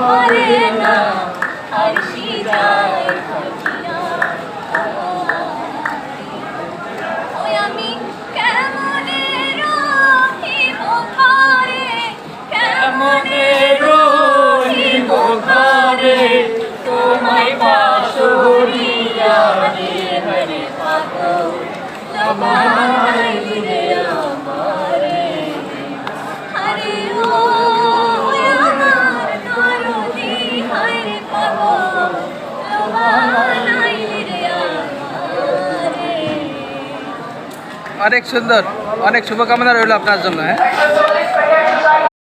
Morena. Hare Hare Hare Hare অনেক সুন্দর অনেক শুভকামনা রইল আপনার জন্য হ্যাঁ